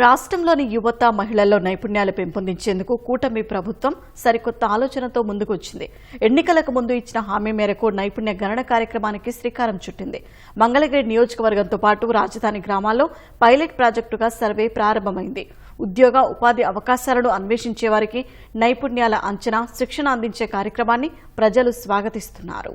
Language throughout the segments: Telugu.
రాష్ట్రంలోని యువత మహిళల్లో నైపుణ్యాలు పెంపొందించేందుకు కూటమి ప్రభుత్వం సరికొత్త ఆలోచనతో ముందుకొచ్చింది ఎన్నికలకు ముందు ఇచ్చిన హామీ మేరకు నైపుణ్య గణన కార్యక్రమానికి శ్రీకారం చుట్టింది. మంగళగిరి నియోజకవర్గంతో పాటు రాజధాని గ్రామాల్లో పైలట్ ప్రాజెక్టుగా సర్వే ప్రారంభమైంది. ఉద్యోగ ఉపాధి అవకాశాలను అన్వేషించే వారికి నైపుణ్యాల అంచనా శిక్షణ అందించే కార్యక్రమాన్ని ప్రజలు స్వాగతిస్తున్నారు.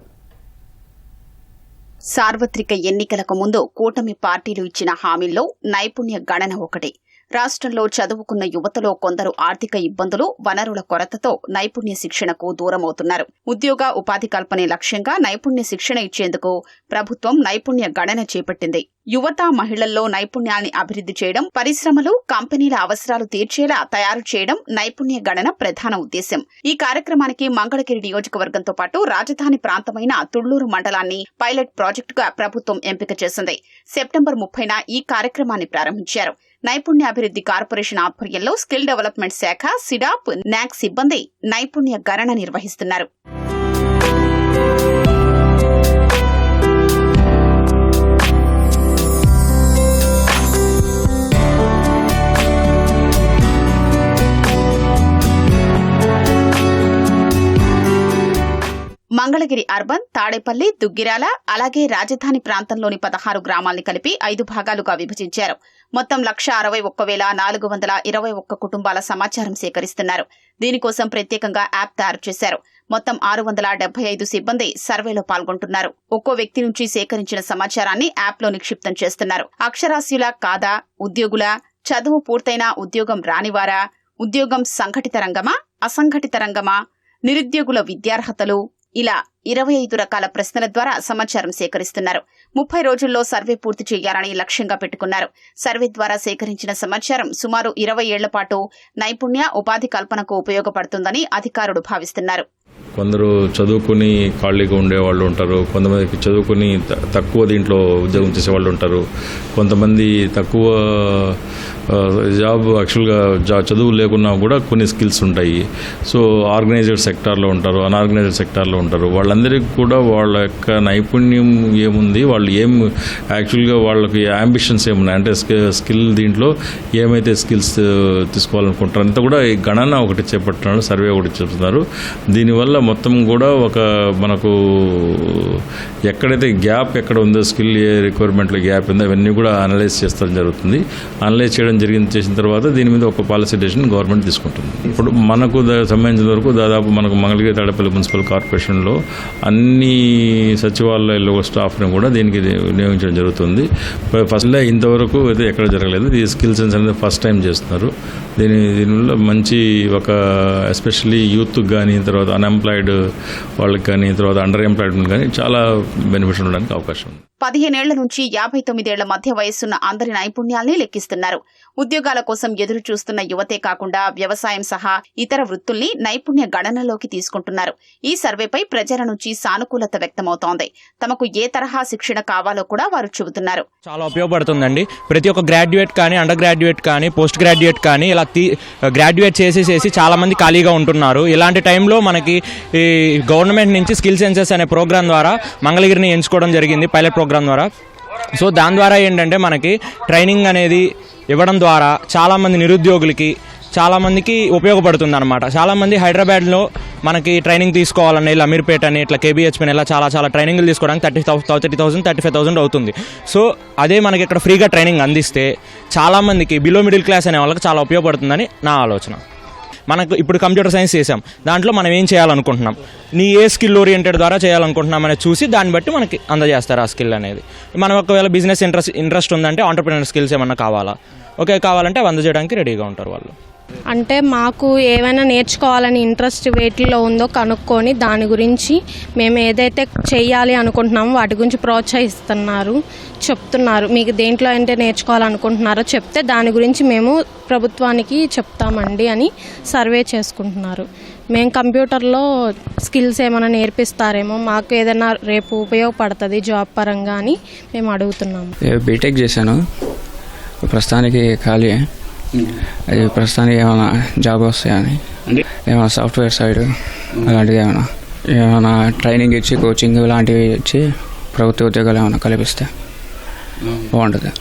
సార్వత్రిక ఎన్నికలకు ముందు కూటమి పార్టీలు ఇచ్చిన హామీల్లో నైపుణ్య గణన ఒకటి. రాష్ట్రంలో చదువుకున్న యువతలో కొందరు ఆర్థిక ఇబ్బందులు వనరుల కొరతతో నైపుణ్య శిక్షణకు దూరమవుతున్నారు. ఉద్యోగ ఉపాధి కల్పనే లక్ష్యంగా నైపుణ్య శిక్షణ ఇచ్చేందుకు ప్రభుత్వం నైపుణ్య గణన చేపట్టింది. యువత మహిళల్లో నైపుణ్యాన్ని అభివృద్ధి చేయడం పరిశ్రమలు కంపెనీల అవసరాలు తీర్చేలా తయారు చేయడం నైపుణ్య గణన ప్రధాన ఉద్దేశం ఈ కార్యక్రమానికి మంగళగిరి నియోజకవర్గంతో పాటు రాజధాని ప్రాంతమైన తుళ్ళూరు మండలాన్ని పైలట్ ప్రాజెక్టుగా ప్రభుత్వం ఎంపిక చేసింది. సెప్టెంబర్ ముప్పైన ఈ కార్యక్రమాన్ని ప్రారంభించారు. నైపుణ్యాభివృద్ధి కార్పొరేషన్ ఆధ్వర్యంలో స్కిల్ డెవలప్మెంట్ శాఖ సిడాప్ నాక్ సిబ్బంది నైపుణ్య గణన నిర్వహిస్తున్నారు. మంగళగిరి అర్బన్ తాడేపల్లి దుగ్గిరాల అలాగే రాజధాని ప్రాంతంలోని పదహారు గ్రామాల్ని కలిపి ఐదు భాగాలుగా విభజించారు. మొత్తం లక్ష అరవై ఒక్క వేల నాలుగు వందల ఇరవై ఒక్క కుటుంబాల సమాచారం సేకరిస్తున్నారు. దీనికోసం ప్రత్యేకంగా యాప్ తయారు చేశారు. మొత్తం ఆరు వందల డెబ్బై ఐదు సిబ్బంది సర్వేలో పాల్గొంటున్నారు. ఒక్కో వ్యక్తి నుంచి సేకరించిన సమాచారాన్ని యాప్లో నిక్షిప్తం చేస్తున్నారు. అక్షరాస్యుల కాదా ఉద్యోగుల చదువు పూర్తయిన ఉద్యోగం రానివారా ఉద్యోగం సంఘటిత రంగమా అసంఘటిత రంగమా నిరుద్యోగుల విద్యార్హతలు ఇలా ఇరవై ఐదు రకాల ప్రశ్నల ద్వారా సమాచారం సేకరిస్తున్నారు. ముప్పై రోజుల్లో సర్వే పూర్తి చేయాలని లక్ష్యంగా పెట్టుకున్నారు. సర్వే ద్వారా సేకరించిన సమాచారం సుమారు ఇరవై ఏళ్ళ పాటు నైపుణ్య ఉపాధి కల్పనకు ఉపయోగపడుతుందని అధికారులు భావిస్తున్నారు. కొందరు చదువుకుని ఖాళీగా ఉండేవాళ్ళు ఉంటారు. కొంతమందికి చదువుకుని త- తక్కువ దీంట్లో ఉద్యోగం చేసే వాళ్ళు ఉంటారు. కొంతమంది తక్కువ జాబ్ యాక్చువల్గా జా చదువు లేకున్నా కూడా కొన్ని స్కిల్స్ ఉంటాయి. సో ఆర్గనైజ్డ్ సెక్టార్లో ఉంటారు అన్ఆర్గనైజ్డ్ సెక్టార్లో ఉంటారు. వాళ్ళందరికీ కూడా వాళ్ళ యొక్క నైపుణ్యం ఏముంది వాళ్ళు ఏం యాక్చువల్గా వాళ్ళకి అంబిషన్స్ ఏమున్నాయి? అంటే స్కిల్ దీంట్లో ఏమైతే స్కిల్స్ తీసుకోవాలనుకుంటారో అంతా కూడా ఈ గణన ఒకటి చేపట్టినాడు సర్వే ఒకటి చెప్తున్నారు. దీనివల్ల మొత్తం కూడా ఒక మనకు ఎక్కడైతే గ్యాప్ ఎక్కడ ఉందో స్కిల్ ఏ రిక్వైర్మెంట్లో గ్యాప్ ఉందో అవన్నీ కూడా అనలైజ్ చేస్తాం జరుగుతుంది. అనలైజ్ చేయడం జరిగింది చేసిన తర్వాత దీని మీద ఒక పాలసీ డెసిషన్ గవర్నమెంట్ తీసుకుంటుంది. ఇప్పుడు మనకు దా- సంబంధించిన వరకు దాదాపు మనకు మంగళగిరి తాడపల్లి మున్సిపల్ కార్పొరేషన్లో అన్ని సచివాలయాల్లో స్టాఫ్ని కూడా దీనికి వినియోగించడం జరుగుతుంది. ఫస్ట్ ఇంతవరకు అయితే ఎక్కడ జరగలేదు. ఈ స్కిల్ సెన్స్ అనేది ఫస్ట్ టైం చేస్తున్నారు. దీని దీనివల్ల మంచి ఒక ఎస్పెషల్లీ యూత్ కానీ తర్వాత అన్ఎంప్లాయిడ్ వాళ్ళకి కానీ తర్వాత అండర్ ఎంప్లాయ్మెంట్ కానీ చాలా బెనిఫిట్ ఉండడానికి అవకాశం ఉంది. పదిహేనేళ్ళ నుంచి యాభై తొమ్మిదేళ్ళ మధ్య వయస్సున్న అందరి నైపుణ్యాల్ని లెక్కిస్తున్నారు. ఉద్యోగాల కోసం ఎదురు చూస్తున్న యువతే కాకుండా వ్యవసాయం సహా ఇతర వృత్తుల్ని నైపుణ్య గణనలోకి తీసుకుంటున్నారు. ఈ సర్వేపై ప్రజల నుంచి సానుకూలత వ్యక్తమవుతోంది. తమకు ఏ తరహా శిక్షణ కావాలో కూడా వారు చెబుతున్నారు. చాలా ఉపయోగపడుతుందండి. ప్రతి ఒక్క గ్రాడ్యుయేట్ కానీ అండర్ గ్రాడ్యుయేట్ కానీ పోస్ట్ గ్రాడ్యుయేట్ కానీ ఇలా తీ గ్రాడ్యుయేట్ చేసేసేసి చాలా మంది ఖాళీగా ఉంటున్నారు. ఇలాంటి టైంలో మనకి ఈ గవర్నమెంట్ నుంచి స్కిల్ సెన్సెస్ అనే ప్రోగ్రామ్ ద్వారా మంగళగిరిని ఎంచుకోవడం జరిగింది. పైలట్ ప్రోగ్రామ్ ద్వారా. సో దాని ద్వారా ఏంటంటే మనకి ట్రైనింగ్ అనేది ఇవ్వడం ద్వారా చాలామంది నిరుద్యోగులకి చాలామందికి ఉపయోగపడుతుంది అనమాట చాలామంది హైదరాబాద్లో మనకి ట్రైనింగ్ తీసుకోవాలని ఇలా అమీర్పేట అని ఇట్లా కేబీహెచ్ ఇలా చాలా చాలా ట్రైనింగ్లు తీసుకోవడానికి thirty thirty thousand thirty five thousand అవుతుంది. సో అదే మనకి ఇక్కడ ఫ్రీగా ట్రైనింగ్ అందిస్తే చాలామందికి బిలో మిడిల్ క్లాస్ అనే వాళ్ళకి చాలా ఉపయోగపడుతుందని నా ఆలోచన. మనకు ఇప్పుడు కంప్యూటర్ సైన్స్ చేసాం దాంట్లో మనం ఏం చేయాలనుకుంటున్నాం? నీ ఏ స్కిల్ ఓరియంటెడ్ ద్వారా చేయాలనుకుంటున్నాం అనేది చూసి దాన్ని బట్టి మనకి అందజేస్తారు ఆ స్కిల్ అనేది. మనం ఒకవేళ బిజినెస్ ఇంట్రెస్ట్ ఇంట్రెస్ట్ ఉందంటే ఆంటర్ప్రినర్ స్కిల్స్ ఏమన్నా కావాలా? ఓకే కావాలంటే అవి అందజేయడానికి రెడీగా ఉంటారు వాళ్ళు. అంటే మాకు ఏమైనా నేర్చుకోవాలని ఇంట్రెస్ట్ వేటిలో ఉందో కనుక్కొని దాని గురించి మేము ఏదైతే చేయాలి అనుకుంటున్నామో వాటి గురించి ప్రోత్సహిస్తున్నారు చెప్తున్నారు. మీకు దేంట్లో అంటే నేర్చుకోవాలనుకుంటున్నారో చెప్తే దాని గురించి మేము ప్రభుత్వానికి చెప్తామండి అని సర్వే చేసుకుంటున్నారు. మేము కంప్యూటర్లో స్కిల్స్ ఏమైనా నేర్పిస్తారేమో మాకు ఏదైనా రేపు ఉపయోగపడుతుంది జాబ్ పరంగా అని మేము అడుగుతున్నాము. బీటెక్ చేశాను. ప్రస్తుతానికి ఖాళీ. అది ప్రస్తుతానికి ఏమైనా జాబ్ వస్తాయని ఏమైనా సాఫ్ట్వేర్ సైడ్ అలాంటిది ఏమైనా? ఏమైనా ట్రైనింగ్ ఇచ్చి కోచింగ్ ఇలాంటివి ఇచ్చి ప్రభుత్వ ఉద్యోగాలు ఏమైనా కల్పిస్తే బాగుంటుంది.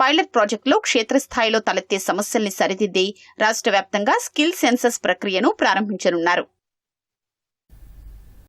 పైలట్ ప్రాజెక్టులో క్షేత్రస్థాయిలో తలెత్తే సమస్యల్ని సరిదిద్ది రాష్ట్ర వ్యాప్తంగా స్కిల్ సెన్సస్ ప్రక్రియను ప్రారంభించనున్నారు.